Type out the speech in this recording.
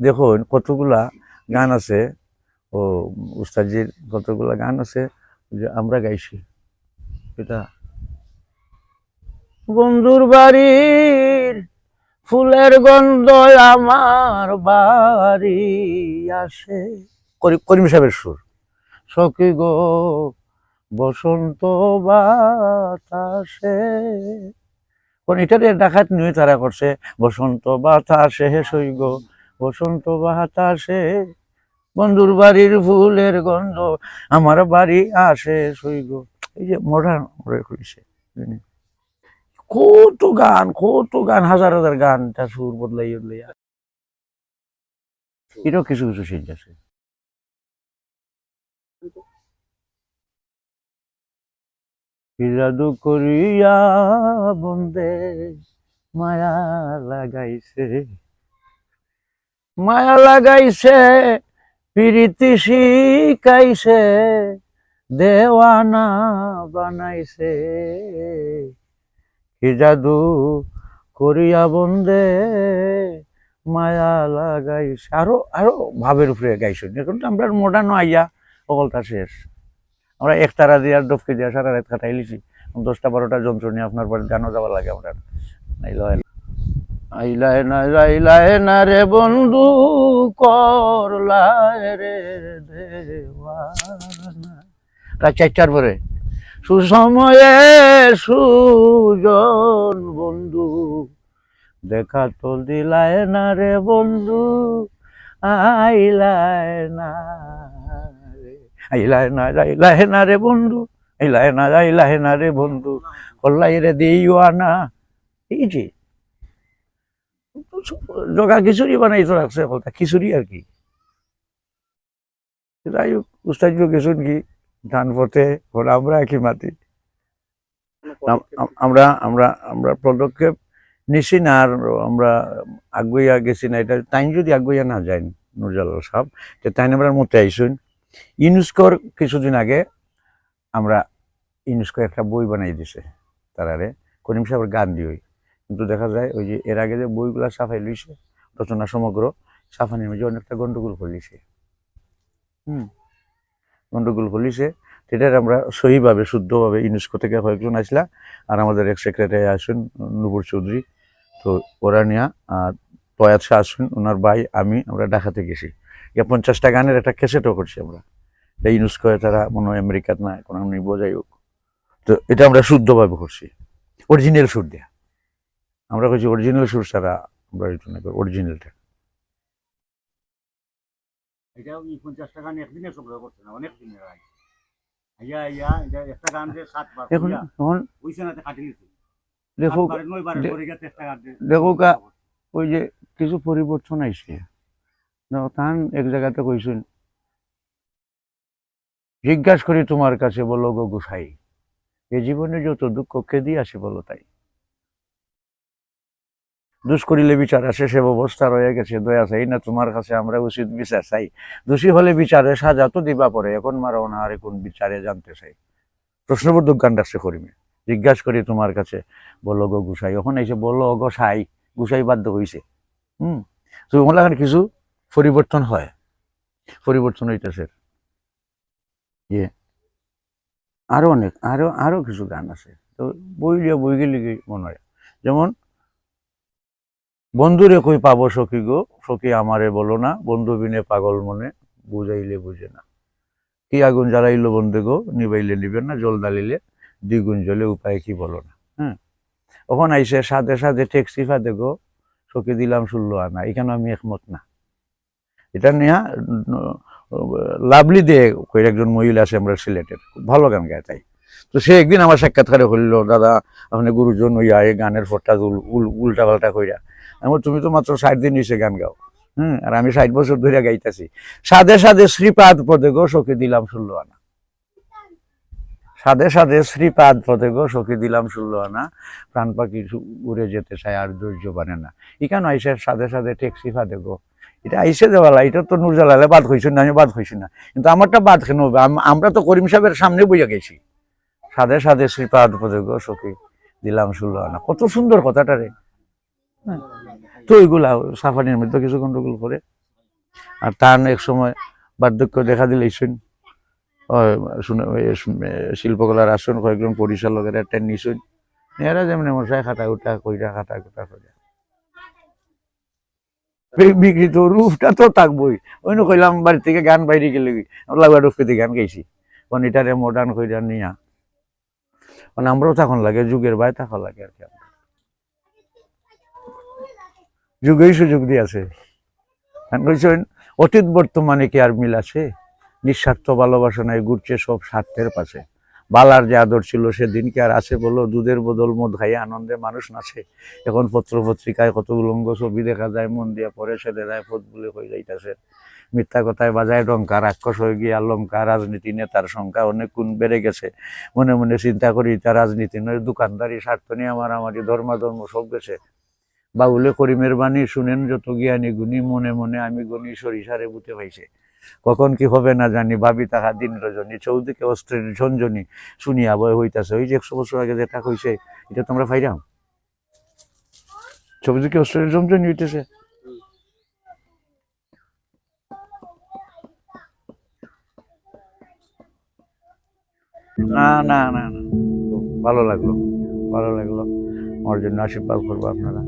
দেখুন কতগুলা গান আছে। ও উস্তাদজির কতগুলা গান আছে যে আমরা গাইছি। এটা বন্ধুর বাড়ির ফুলের গন্ধ আমার বাড়ি আসে। করিম সাহেবের সুর। সখী গো, বসন্ত বাতাসে। কোন এটার ডাকাত নিয়ে তারা করছে, বসন্ত বাতাসে সৈগ বসন্ত বাতাসে বন্ধুর বাড়ির ফুলের গন্ধ, আমার বাড়ি আসে সৈগ। এই যে মডার্ন করেছে কত গান কত গান, হাজার হাজার গান তার সুর বদলাই বদলাই এটাও কিছু কিছু সিন আছে জাদু করিয়া বন্দে মায়া লাগাইছে। মায়া লাগাইছে, প্রীতি শিকাইছে দেওয়ানা বানাইছে। কি জাদু করিয়া বন্দে মায়া লাগাইছে। আরও আরও ভাবের উপরে গাইছে। এখন তো আমরা মডার্ন আইয়া অকলটা শেষ। আমরা এক তারা দিয়ে আর ডফকে দিয়ে সারা রাত কাটাই লিছি। দশটা বারোটা যন্ত্র নিয়ে আপনার বাড়ি গানও যাওয়া লাগে আমরা। নাইলে। আইলায় না যাইলায় না রে বন্ধু করলায় রে দেওয়ানা রাত চারটার পরে, সুসময়ে সুজন বন্ধু, দেখা তো দিলায় না রে বন্ধু, আইলায় না আইলায় না যাইলায় না রে বন্ধু, আইলায় না যাইলায় না রে বন্ধু, কল্লাই রে দিও না এই যে জগা খিচুড়ি বানাইতো রাখছে বলতা খিচুড়ি আর কি? যাই হোক উস্তাদ গেছুন কি? ধান পথে ওরা আমরা একই আম- আমরা আমরা আমরা পদক্ষেপ নিছি না আর আমরা আগুইয়া গেছি না। এটা তাই যদি আগুইয়া না যায়, নুরজালাল সাহেব, তো তাই আমরা মতে আইসুন। ইউনেস্কোর কিছুদিন আগে আমরা ইউনেস্কো একটা বই বানাই দিছে, তারারে। করিম সাহেবের গান দিয়ে কিন্তু দেখা যায় ওই যে এর আগে যে বইগুলা সাফাই লইছে, রচনা সমগ্র সাফানির মধ্যে অনেকটা গন্ডগোল করলিছে হুম। গন্ডগোল করলিছে সেটার আমরা সহিভাবে, শুদ্ধভাবে ইউনেস্কো থেকে কয়েকজন আসলা, আর আমাদের এক সেক্রেটারি আসুন নুপুর চৌধুরী। তো ওরা নিয়া, আর তয়াত শাহ আসুন, ওনার ভাই, আমি, আমরা ঢাকাতে গেছি। ইয়া পঞ্চাশটা গানের একটা ক্যাসেটও করছি আমরা। এটা ইউনেস্কো তারা মনে হয় আমেরিকাত না কোনো নিব যাই হোক। তো এটা আমরা শুদ্ধভাবে করছি। অরিজিনাল সুর দেয়া। আমরা কইছি অরিজিনাল সুর ছাড়া আমরা এটা না অরিজিনালটা এটাও এই পঞ্চাশ টাকা নিয়ে একদিনে সংগ্রহ করছে না অনেক দিনের আগে। আইয়া আইয়া এটা একটা গান যে সাতবার এখন এখন ওইসে না কাটি নিছে দেখো সাতবারে নয়বারে দে- করে গেছে একটা গান যে- দেখো ওই যে কিছু পরিবর্তন আইছে। তান এক জায়গাতে কইছেন জিজ্ঞাসা করি তোমার কাছে বলো গো গুসাই এ জীবনে যত দুঃখ কেদি আসে বলো তাই। দুষ করিলে বিচার আসে, সে অবস্থা রয়ে গেছে, দয়া চাই না তোমার কাছে আমরা উচিত বিচার চাই। দোষী হলে বিচারে সাজা তো দিবা পরে, এখন মারো না কোন বিচারে জানতে চাই। প্রশ্নবোধক গান ডাকছে করিমে। জিজ্ঞাসা করি তোমার কাছে, বলো গো গুসাই। এখন এসে বলো গো সাই গুসাই বাধ্য হইছে। হুম? তো ওগুলা কিছু পরিবর্তন হয়। পরিবর্তন হইতেছে। ইয়ে। আরও অনেক, আরও আরও কিছু গান আছে। তো বই বই গেলে মনে হয়? যেমন বন্ধুরে কই পাবো সখী গো? সখী আমারে বলো না। বন্ধু বিনে পাগল মনে বুঝাইলে বুঝে না। কি আগুন জ্বালাইলো বন্ধু গো? নিবাইলে নিবেন না, জল দালিলে দ্বিগুণ জলে উপায় কি বলো না হ্যাঁ ওখানে আইসে সাথে সাথে ট্যাক্সি ফাঁদে গো, সখী দিলাম ষোলো আনা এখানে আমি একমত না। এটা নিয়ে লাভলি দে একজন মহিলা আছে আমরা সিলেটের খুব ভালো গান গায় তাই। তো সে একদিন আমার সাক্ষাৎকারে হইল, দাদা, আপনি গুরুজন হইয়া এই গানের ফোরটা উল্টা পাল্টা কইরা আমি তুমি তো মাত্র ষাট দিন হয়েছে গান গাও। হুম, আর আমি ষাট বছর ধরে গাইতেছি। সাদে সাদে শ্রীপাদ পদে গো সখী দিলাম ষোলো আনা। সাদে সাদে শ্রীপাদ পদে গো সখী দিলাম ষোলো আনা। প্রাণ পাখি উড়ে যেতে চায়, আর ধৈর্য বানে না। ইখানে আইসে সাদে সাদে ট্যাক্সি ফাদে গো? এটা আইসে দেওয়ালা এটা তো নুরজালালে বাদ হয়েছে না, আমি বাদ হয়েছি না। কিন্তু আমারটা বাদ কেন আমরা তো করিম সাহেবের সামনে বইয়া গেছি। সাদে সাদে শ্রীপাদ পদে গো সখী দিলাম ষোলো আনা। কত সুন্দর কথাটা রে। হ্যাঁ। তো ওইগুলা সাফানির মধ্যে কিছু গন্ডগোল করে। আর তার এক সময় বার্ধক্য দেখা দিলে শুন শিল্পকলার আসন কয়েকজন পরিচালকের একটা নিশুন এরা যেমন মশাই খাটা উঠা কইরা খাটা কুটা করে বিকৃত রূপটা তো থাকবই। ওই কইলাম বাড়ি থেকে গান বাইরে গেলে লাগা ডুফকে গান গাইছি। কারণ এটারে মডার্ন কইরা নিয়া। মানে আমরাও তখন লাগে, যুগের বাই তখন লাগে আর কি। যুগেই সুযোগ দিয়েছে। অতীত বর্তমানে কি আর মিল আছে? নিঃস্বার্থ ভালোবাসা নাই ঘুরছে সব স্বার্থের পাশে। বালার যে আদর ছিল সেদিন কি আর আছে বলো? দুধের বদল মদ খাইয়ে আনন্দে মানুষ নাচে। এখন পত্র পত্রিকায় কত উলঙ্গ ছবি দেখা যায়, মন দিয়ে পরে ছেলেরায় পথ বলে হয়ে যাইতেছে। মিথ্যা কথায় বাজায় ডঙ্কা, রাক্ষস হয়ে গিয়ে লঙ্কা রাজনীতি নেতার সংখ্যা অনেক গুণ বেড়ে গেছে। মনে মনে চিন্তা করি, তা রাজনীতি নয়, দোকানদারি, স্বার্থ নিয়ে আমার আমারই ধর্মাধর্ম সব গেছে। বাউলে করিমের বাণী শুনেন যত জ্ঞানী গুণী, মনে মনে আমি গণি, সরিষারে বুতে পাইছে কখন কি হবে না জানি, ভাবি তাহা দিন রজনী, চৌদিকে অস্ত্রের ঝঞ্ঝনি শুনিয়া বয় হইতাছে। ওই যে একশো বছর আগে যেটা কইছে, এটা তোমরা ফাইরাম চৌদিকে অস্ত্রের ঝঞ্ঝনি হইতেছে। না না না। ভালো লাগল ভালো লাগল। আমার জন্য আশীর্বাদ করব আপনারা।